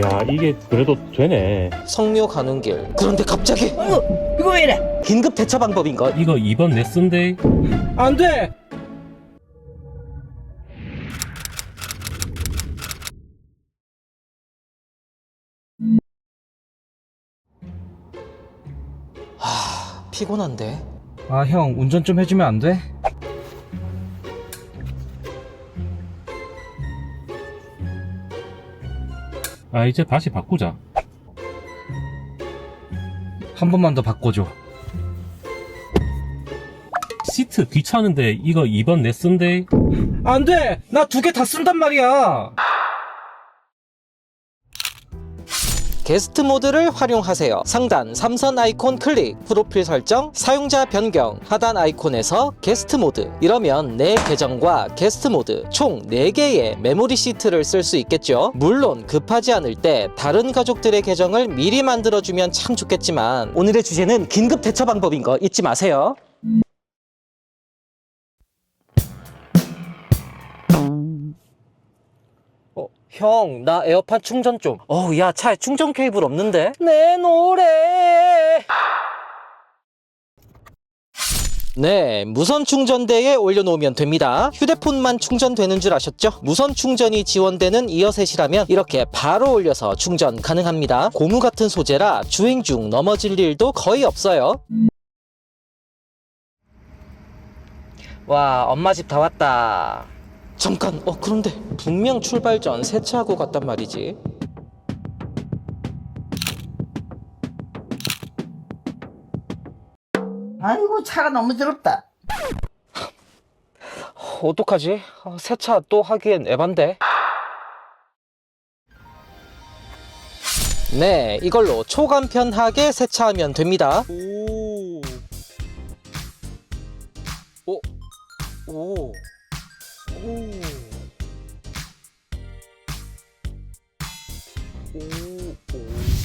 야 이게 그래도 되네 성묘 가는 길. 그런데 갑자기 이거 왜 이래? 긴급 대처 방법인가? 이거 이번 레슨데 안 돼! 하, 피곤한데. 아, 형, 운전 좀 해주면 안 돼? 아 이제 다시 바꾸자 한 번만 더 바꿔줘. 시트 귀찮은데 이거 이번 레슨데 안 돼! 나 두 개 다 쓴단 말이야! 게스트 모드를 활용하세요. 상단 삼선 아이콘 클릭, 프로필 설정, 사용자 변경, 하단 아이콘에서 게스트 모드. 이러면 내 계정과 게스트 모드 총 4개의 메모리 시트를 쓸 수 있겠죠. 물론 급하지 않을 때 다른 가족들의 계정을 미리 만들어주면 참 좋겠지만 오늘의 주제는 긴급 대처 방법인 거 잊지 마세요. 형, 나 에어팟 충전 좀. 어우, 야, 차에 충전 케이블 없는데? 내 노래! 네, 무선 충전대에 올려놓으면 됩니다. 휴대폰만 충전되는 줄 아셨죠? 무선 충전이 지원되는 이어셋이라면 이렇게 바로 올려서 충전 가능합니다. 고무 같은 소재라 주행 중 넘어질 일도 거의 없어요. 와, 엄마 집 다 왔다. 잠깐, 어, 그런데 분명 출발 전 세차하고 갔단 말이지. 아이고 차가 너무 더럽다. 어떡하지? 아, 세차 또 하기엔 에반데. 네, 이걸로 초간편하게 세차하면 됩니다. 오. 오. 오. 오.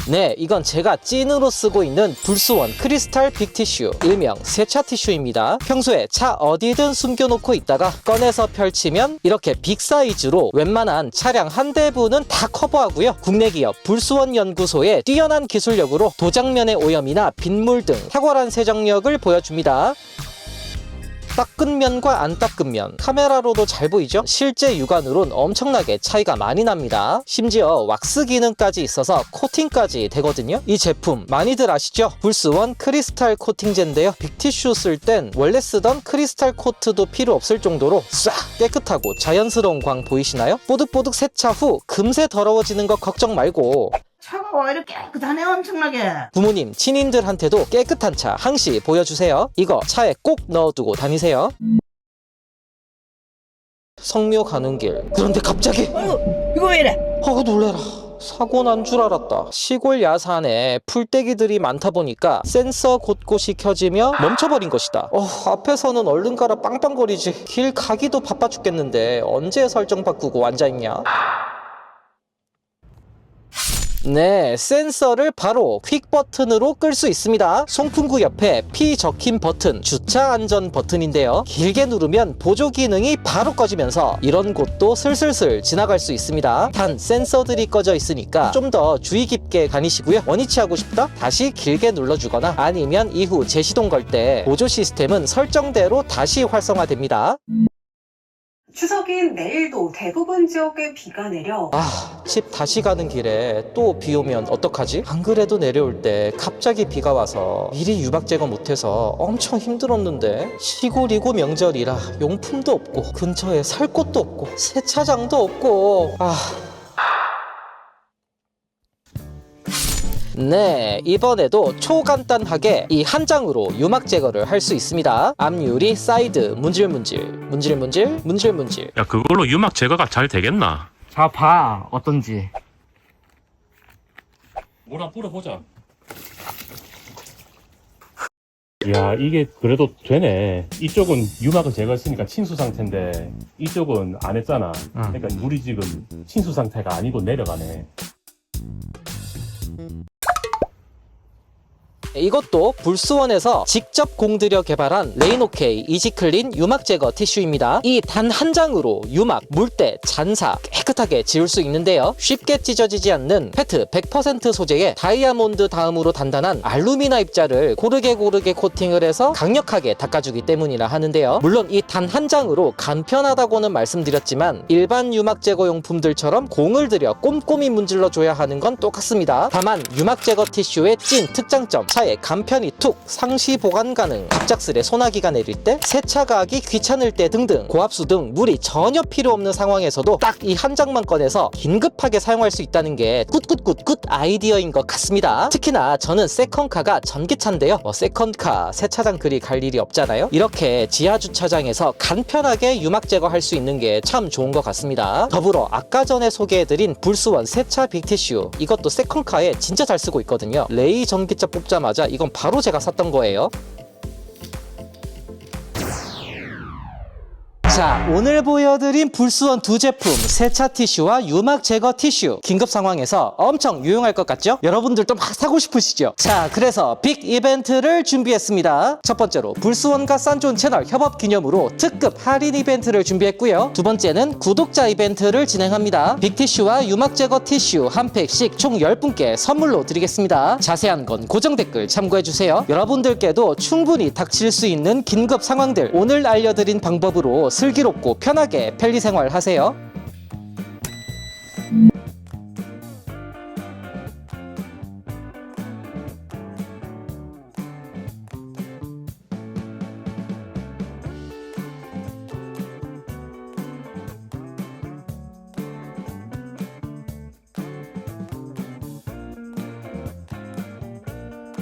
네, 이건 제가 찐으로 쓰고 있는 불수원 크리스탈 빅티슈, 일명 세차 티슈입니다. 평소에 차 어디든 숨겨놓고 있다가 꺼내서 펼치면 이렇게 빅 사이즈로 웬만한 차량 한 대분은 다 커버하고요. 국내 기업 불수원 연구소의 뛰어난 기술력으로 도장면의 오염이나 빗물 등 탁월한 세정력을 보여줍니다. 닦은 면과 안 닦은 면 카메라로도 잘 보이죠? 실제 육안으론 엄청나게 차이가 많이 납니다 심지어 왁스 기능까지 있어서 코팅까지 되거든요 이 제품 많이들 아시죠? 불스원 크리스탈 코팅제인데요 빅티슈 쓸 땐 원래 쓰던 크리스탈 코트도 필요 없을 정도로 싹 깨끗하고 자연스러운 광 보이시나요? 뽀득뽀득 세차 후 금세 더러워지는 거 걱정 말고 차가 왜 이렇게 깨끗하네 엄청나게. 부모님, 친인들한테도 깨끗한 차 항시 보여주세요. 이거 차에 꼭 넣어두고 다니세요. 성묘 가는 길. 그런데 갑자기 이거 왜 이래? 어 놀래라. 사고 난 줄 알았다. 시골 야산에 풀떼기들이 많다 보니까 센서 곳곳이 켜지며 멈춰버린 것이다. 어, 앞에서는 얼른 가라 빵빵거리지. 길 가기도 바빠 죽겠는데 언제 설정 바꾸고 앉아있냐? 네, 센서를 바로 퀵 버튼으로 끌 수 있습니다. 송풍구 옆에 P 적힌 버튼, 주차 안전 버튼인데요. 길게 누르면 보조 기능이 바로 꺼지면서 이런 곳도 슬슬슬 지나갈 수 있습니다. 단 센서들이 꺼져 있으니까 좀 더 주의 깊게 다니시고요. 원위치 하고 싶다? 다시 길게 눌러주거나 아니면 이후 재시동 걸 때 보조 시스템은 설정대로 다시 활성화됩니다. 추석인 내일도 대부분 지역에 비가 내려 아, 집 다시 가는 길에 또 비 오면 어떡하지? 안 그래도 내려올 때 갑자기 비가 와서 미리 유박 제거 못해서 엄청 힘들었는데 시골이고 명절이라 용품도 없고 근처에 살 곳도 없고 세차장도 없고 아. 네, 이번에도 초간단하게 이 한 장으로 유막 제거를 할 수 있습니다. 앞유리, 사이드, 문질문질, 문질문질, 문질문질. 야 그걸로 유막 제거가 잘 되겠나? 자, 봐. 어떤지. 뭐라 뿌려보자 야 이게 그래도 되네 이쪽은 유막을 제거했으니까 친수 상태인데 이쪽은 안 했잖아 그러니까 물이 지금 친수 상태가 아니고 내려가네 이것도 불수원에서 직접 공들여 개발한 레인오케이 이지클린 유막 제거 티슈입니다. 이 단 한 장으로 유막, 물때, 잔사 깨끗하게 지울 수 있는데요. 쉽게 찢어지지 않는 페트 100% 소재의 다이아몬드 다음으로 단단한 알루미나 입자를 고르게 고르게 코팅을 해서 강력하게 닦아주기 때문이라 하는데요. 물론 이 단 한 장으로 간편하다고는 말씀드렸지만 일반 유막 제거 용품들처럼 공을 들여 꼼꼼히 문질러 줘야 하는 건 똑같습니다. 다만 유막 제거 티슈의 찐 특장점 차에 간편히 툭 상시 보관 가능 갑작스레 소나기가 내릴 때 세차가 하기 귀찮을 때 등등 고압수 등 물이 전혀 필요 없는 상황에서도 딱 이 한 장만 꺼내서 긴급하게 사용할 수 있다는 게 굿굿굿굿 아이디어인 것 같습니다. 특히나 저는 세컨카가 전기차인데요. 뭐 세컨카 세차장 그리 갈 일이 없잖아요. 이렇게 지하 주차장에서 간편하게 유막 제거할 수 있는 게 참 좋은 것 같습니다. 더불어 아까 전에 소개해드린 불수원 세차 빅티슈 이것도 세컨카에 진짜 잘 쓰고 있거든요. 레이 전기차 뽑자마자 이건 바로 제가 샀던 거예요. 자, 오늘 보여드린 불수원 두 제품, 세차 티슈와 유막 제거 티슈. 긴급 상황에서 엄청 유용할 것 같죠? 여러분들도 막 사고 싶으시죠? 자, 그래서 빅 이벤트를 준비했습니다. 첫 번째로 불수원과 싼존 채널 협업 기념으로 특급 할인 이벤트를 준비했고요. 두 번째는 구독자 이벤트를 진행합니다. 빅 티슈와 유막 제거 티슈 한 팩씩 총 10분께 선물로 드리겠습니다. 자세한 건 고정 댓글 참고해주세요. 여러분들께도 충분히 닥칠 수 있는 긴급 상황들 오늘 알려드린 방법으로 슬기롭고 편하게 편리 생활 하세요.